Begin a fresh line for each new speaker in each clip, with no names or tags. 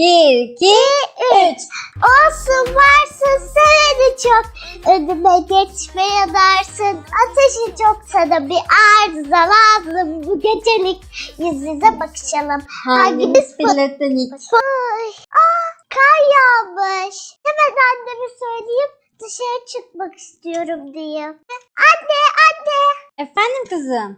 Bir, iki, üç.
Olsun varsın seveni çok. Önüme geçmeye darsın. Ateşi çok sana bir arıza lazım. Bu gecelik yüz yüze bakışalım.
Hangimiz platonik?
Ay, ah, kar yağmış. Hemen anneme söyleyeyim dışarı çıkmak istiyorum diyeyim. Anne anne
Efendim kızım.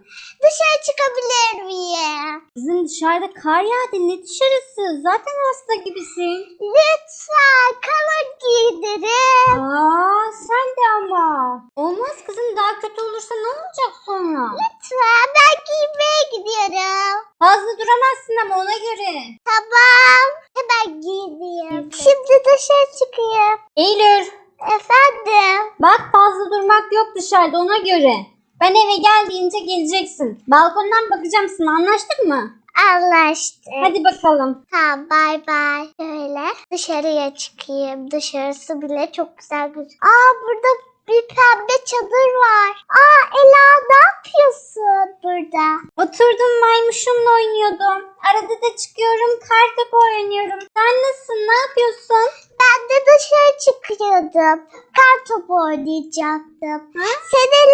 dışarı çıkabilir miyim?
Kızım dışarıda kar yağdı. Ne dışarısı? Zaten hasta gibisin.
Lütfen kalın giydirin.
Aa sen de ama. Olmaz kızım daha kötü olursa ne olacak sonra?
Lütfen ben giymeye gidiyorum.
Fazla duramazsın ama ona göre.
Tamam. Hemen giyineyim. Şimdi dışarı çıkayım.
Eylül
Efendim.
bak fazla durmak yok dışarıda ona göre. Ben eve geldiğince geleceksin. Balkondan bakacağım sana anlaştık mı?
Anlaştık.
Hadi bakalım.
Tamam bay bay. Şöyle dışarıya çıkayım. Dışarısı bile çok güzel gözüküyor. Aa burada bir pembe çadır var. Aa Ela ne yapıyorsun burada?
Oturdum maymuşumla oynuyordum. Arada da çıkıyorum kar topu oynuyorum. Sen nasılsın ne yapıyorsun?
Ben de dışarı çıkıyordum. Kar topu oynayacaktım.
Ha?
Oynayalım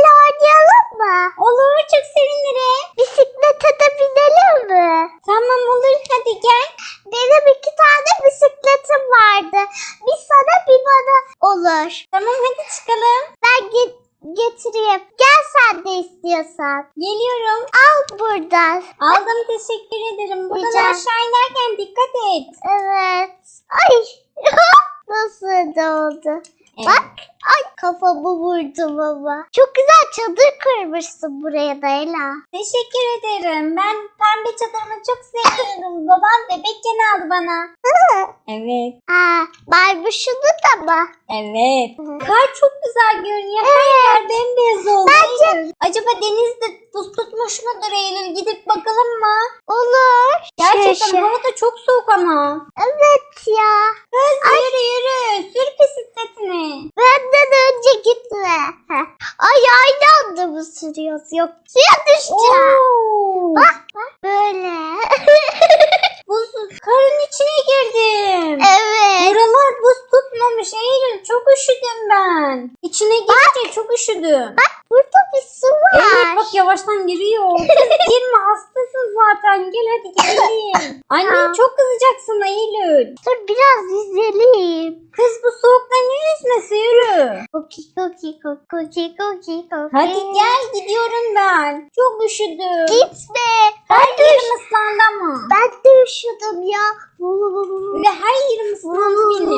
mı?
Olur çok sevinirim.
Bisiklete de binelim mi?
Tamam olur hadi gel.
Benim iki tane bisikletim vardı. Bir sana bir bana olur.
Tamam hadi çıkalım.
Ben ge- getireyim. Gel sen de istiyorsan.
Geliyorum.
Al buradan.
Aldım teşekkür ederim. Buradan
Rica-
aşağı inerken dikkat et.
Evet. Ay. Nasıl da oldu?
Evet.
Bak. Ay kafamı vurdum ama. Çok güzel çadır kurmuşsun buraya da Ela.
Teşekkür ederim. Ben pembe çadırımı çok seviyorum. Babam bebekken aldı bana. Evet.
Aa, baybuşunu da mı?
Evet. Kar çok güzel görünüyor. Her yer bembeyaz oldu.
Bence-.
Acaba denizde buz tutmuş mudur Eylül? Gidip bakalım mı?
Olur.
Gerçekten
şey.
hava da çok soğuk ama.
Evet ya.
Kız yürü yürü. Sür bisikletini.
Benden önce gitme. Ay aynı anda mı sürüyoruz? Yok suya düşeceğim.
Oo.
Bak bak böyle.
Buz, karın içine girdim.
evet.
Buralar buz tutmamış Eylül. Çok üşüdüm ben. İçine girince çok üşüdüm.
Burada bir su var.
Eylül bak yavaştan giriyor. Kız girme hastasın zaten. Gel hadi gidelim.
Tamam.
çok kızacak sana Eylül.
Dur biraz yüzelim.
Kız bu soğukta ne yüzmesi yürü.
Cookie cookie cookie cookie cookie cookie.
Hadi gel gidiyorum ben. Çok üşüdüm.
Gitme.
Her
Ben de,
yerim ıslandı ama.
ben de üşüdüm ya.
Ve her yerim ıslandı benim.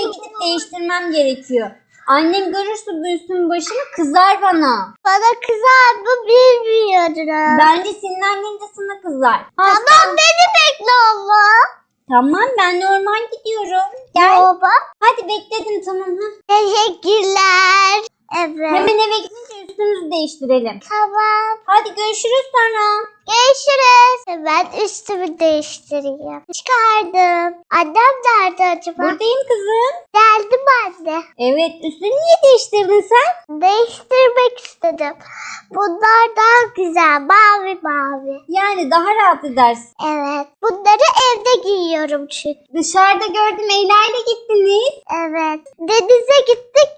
Eve gidip değiştirmem gerekiyor. Annem görürse bu üstün başını kızar bana.
Bana kızar mı bilmiyorum.
Bence senin annen de sana kızar. Ha,
Tamam beni bekle ama.
Tamam ben normal gidiyorum. Gel.
Baba.
Hadi bekledim tamam. Ha.
Teşekkürler. Evet.
Hemen eve gidince üstümüzü değiştirelim.
Tamam.
Hadi görüşürüz sonra.
Görüşürüz. Ben üstümü değiştireyim. Çıkardım. Annem nerede acaba?
Buradayım kızım.
Geldim anne.
Evet üstünü niye değiştirdin sen?
Değiştirmek istedim. Bunlar daha güzel. Mavi mavi.
Yani daha rahat edersin.
Evet. Bunları evde giyiyorum çünkü.
Dışarıda gördüm Leyla ile gittiniz.
Evet. Denize gittik.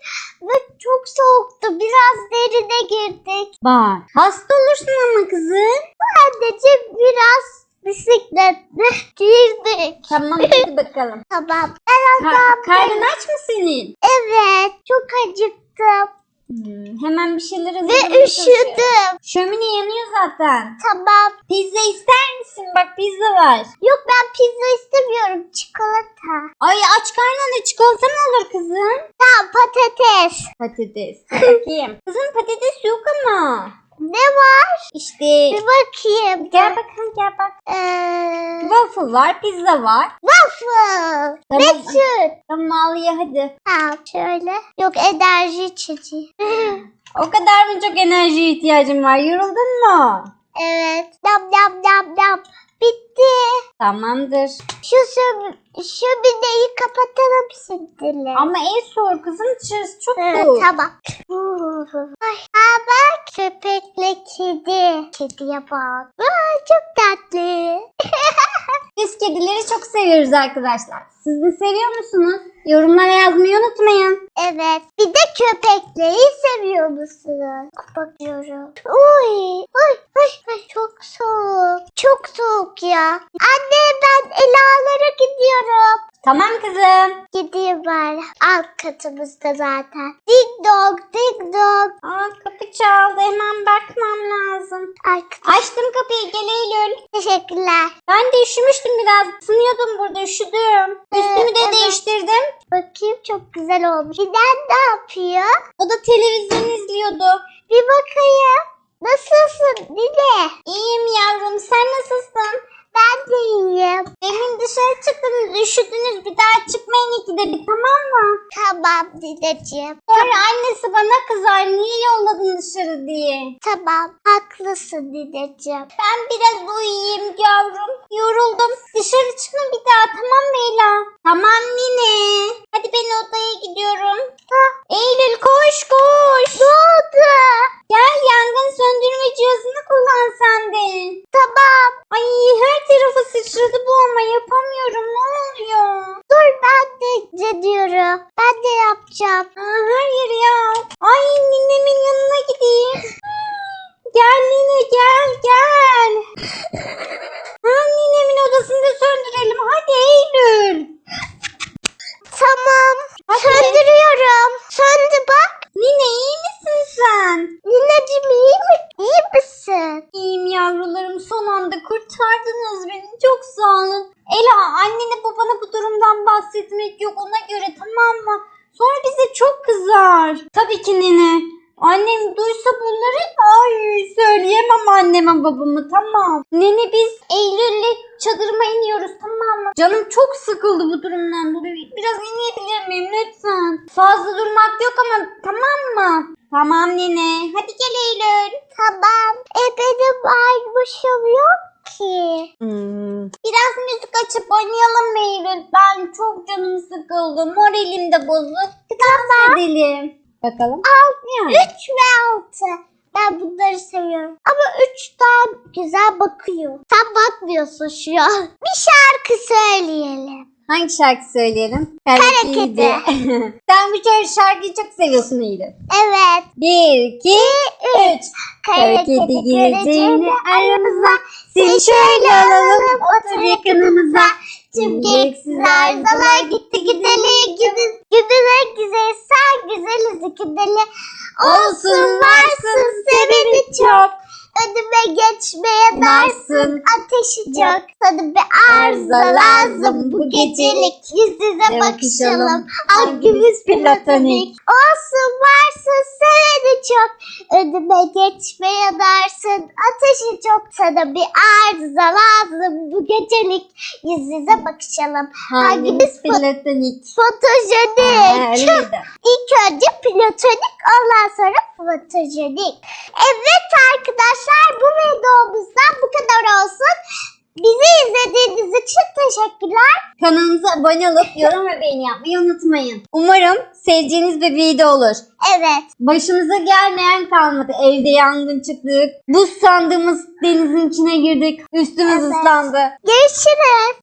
Derine girdik.
Bak. Hasta olursun ama kızım.
Anneciğim biraz bisikletle girdik.
Tamam hadi bakalım.
Tamam. Ben
Ka-
adam.
karnın aç mı senin?
Evet. Çok acıktım.
Hmm, hemen bir şeyler
Ve
hazırlamaya çalışıyorum.
üşüdüm.
Şömine yanıyor zaten.
Tamam.
Pizza ister misin? Bak pizza var.
Yok ben pizza istemiyorum. Çikolata.
Ay aç karnına çikolata mı olur kızım?
Tamam patates.
Patates. Bakayım. Kızım patates yok ama.
Ne var?
İşte.
Bir bakayım.
Gel bakalım gel bak.
Ee,
Waffle var, pizza var.
waffle.
Tamam.
süt.
Tamam al ye hadi.
Tamam şöyle. Yok enerji içeceği.
O kadar mı çok enerji ihtiyacın var? Yoruldun mu?
evet. Nam nam nam nam. Bitti.
Tamamdır.
Şu, şu, şu bineyi kapatalım şimdi.
Ama en zor kızım dışarısı çok
Evet,
soğuk.
tamam. Ay, aa bak köpekle kedi. Kediye bak. Aa, çok tatlı.
Biz kedileri çok seviyoruz arkadaşlar. Siz de seviyor musunuz? Yorumlara yazmayı unutmayın.
Evet. Bir de köpekleri seviyor musunuz? Bakıyorum. Uy, uy, uy, uy, çok soğuk. Çok soğuk ya. Anne ben Ela'lara gidiyorum.
Tamam kızım.
Gideyim ben. Alt katımızda zaten. Ding dong, ding dong.
Aa, kapı çaldı. Hemen bakmam lazım.
Arkadaş.
Açtım kapıyı. Gel Eylül.
Teşekkürler.
Ben de üşümüştüm biraz. Isınıyordum burada. Üşüdüm. Üstümü de
evet.
değiştirdim.
Bakayım çok güzel olmuş. Neden ne yapıyor?
O da televizyon izliyordu.
Bir bakayım. Nasılsın Nine?
İyiyim yavrum. Sen nasılsın?
Ben de iyiyim.
Demin dışarı çıktınız. Üşüdünüz. Bir daha çıkmayın ikide bir. Tamam mı?
Tamam Nineciğim.
Sonra annesi bana kızar. Niye yolladın dışarı diye.
Tamam. Haklısın Nineciğim.
Ben biraz uyuyayım yavrum. Yoruldum. Dışarı çıkma bir daha tamam mı Ela? Tamam Mine. Gidiyorum.
Ha,
Eylül koş koş.
ne oldu?
Gel yangın söndürme cihazını kullan sen de.
Tamam.
Ay her tarafı sıçradı bu ama yapamıyorum. Ne oluyor?
Dur ben de diyorum. Ben de yapacağım.
Aa, her yeri. Ay ninemin yanına gideyim. Gel nine gel gel. Ha, ninemin odasını da söndürelim. Hadi Eylül.
Tamam.
Hadi.
Söndürüyorum. Söndü bak.
Nine iyi misin sen?
Nineciğim iyi mi? İyi misin?
İyiyim yavrularım son anda kurtardınız beni. Çok sağ olun. Ela annene babana bu durumdan bahsetmek yok ona göre tamam mı? Sonra bize çok kızar. Tabii ki nene. Annem duysa bunları ay söyleyemem anneme babama tamam. Nene biz Eylül'le çadırıma iniyoruz tamam mı? Canım çok sıkıldı bu durumdan dolayı. Biraz inebilir miyim lütfen? Fazla durmak yok ama tamam mı? Tamam nene. Hadi gel Eylül.
Tamam. E benim ayrmışım yok ki.
Hmm. Biraz müzik açıp oynayalım Eylül? Ben çok canım sıkıldı. Moralim de bozuk. Dans edelim. Bakalım. Yani.
3 ve 6. Ben bunları seviyorum. Ama 3 daha güzel bakıyor. Sen bakmıyorsun şu an. Bir şarkı söyleyelim.
Hangi şarkı söyleyelim?
Kara
Kedi. Sen bu şarkı- şarkıyı çok seviyorsun Eylül.
Evet.
Bir, iki, üç. Kara kedi gireceğini aramıza. Seni şöyle alalım otur yakınımıza.
Gereksiz arızalar gitti gideli gidin gidene güzel sen güzeliz gideli olsun varsın sebebi çok. önüme geçmeye darsın ateşi çok. Sana bir arıza lazım bu gecelik. yüz yüze bakışalım. hangimiz platonik? olsun varsın seveni çok. Önüme geçmeye darsın ateşi çok. Sana bir arıza lazım bu gecelik yüz yüze bakışalım hangimiz plat-
platonik?
fotojenik
Ha.
İlk önce platonik ondan sonra fotojenik. Evet arkadaşlar bu videomuzdan bu kadar olsun. Bizi izlediğiniz için teşekkürler.
Kanalımıza abone olup yorum ve beğeni yapmayı unutmayın. Umarım sevdiğiniz bir video olur.
Evet.
Başımıza gelmeyen kalmadı. Evde yangın çıktık. Buz sandığımız denizin içine girdik. Üstümüz
Evet.
ıslandı.
Görüşürüz.